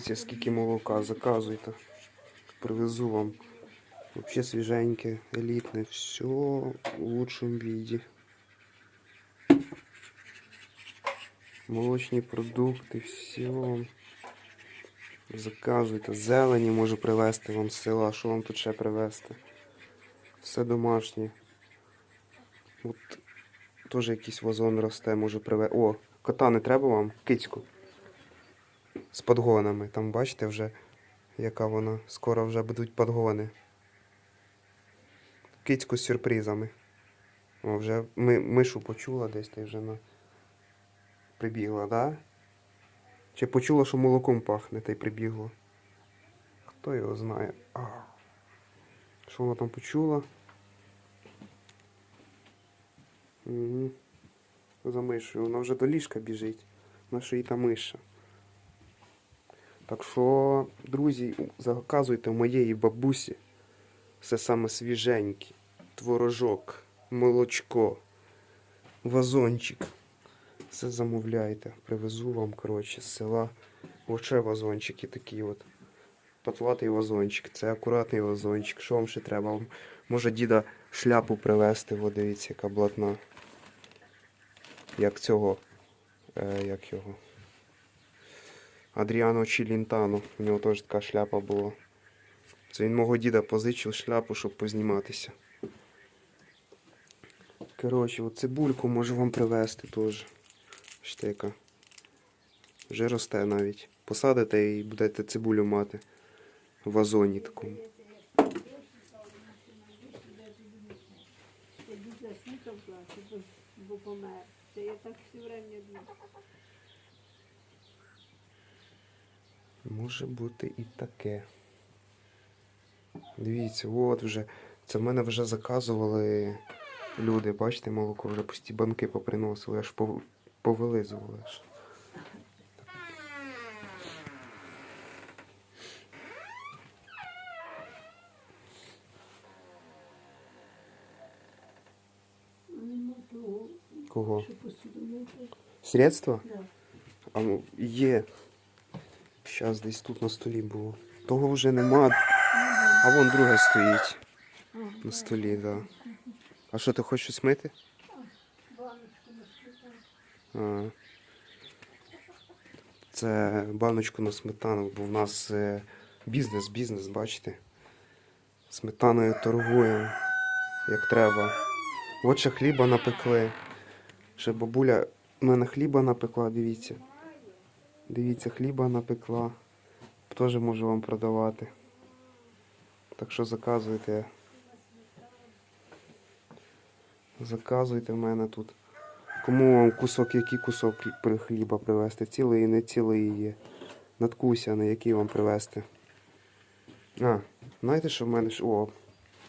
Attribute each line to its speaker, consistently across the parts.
Speaker 1: Дивіться, скільки молока заказуйте. Привезу вам. Вообще свіженьке, елітне, все в лучшому віді. Молочні продукти, все. Заказуйте. Зелені можу привезти вам з села. Що вам тут ще привезти? Все домашнє. От теж якийсь вазон росте, можу привезти. О, кота не треба вам? Кицьку. З подгонами. Там бачите вже, яка вона. Скоро вже будуть подгони. Кицьку з сюрпризами. О, вже ми, мишу почула десь й вже на... прибігла, да? Чи почула, що молоком пахне, та й прибігла. Хто його знає? А. Що вона там почула? Угу. За мишою. Вона вже до ліжка біжить. Наша і та миша. Так що, друзі, заказуйте у моєї бабусі все саме свіженьке. Творожок, молочко, вазончик. Все замовляйте. Привезу вам, коротше, з села. Оце вазончики такі от. Патлатий вазончик. Це акуратний вазончик. Що вам ще треба? Може діда шляпу привезти, Во, дивіться, яка блатна. Як цього. Е, як його? Адріано Чілінтано. У нього теж така шляпа була. Це він мого діда позичив шляпу, щоб позніматися. Коротше, от цибульку можу вам привезти теж. Яка. Вже росте навіть. Посадите і будете цибулю мати в вазоні такому.
Speaker 2: Бо помер. Це я так все время думаю.
Speaker 1: Може бути і таке. Дивіться, от вже. Це в мене вже заказували люди. Бачите, молоко вже пусті банки поприносили, аж повилизували. Аж. Кого? Средства?
Speaker 2: Да.
Speaker 1: А ну, є. Щас десь тут на столі було. Того вже нема. А вон друге стоїть на столі, так. Да. А що ти хочеш щось мити? А. Це баночку на сметану, бо в нас е, бізнес, бізнес, бачите? Сметаною торгуємо, як треба. От ще хліба напекли. Ще бабуля в мене хліба напекла, дивіться. Дивіться, хліба напекла. Теж можу вам продавати. Так що заказуйте. Заказуйте в мене тут. Кому вам кусок, який кусок хліба привезти? Цілий, і не цілий є. Надкусяний, який вам привезти? А, знаєте, що в мене. О,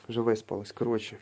Speaker 1: вже виспалась. Коротше.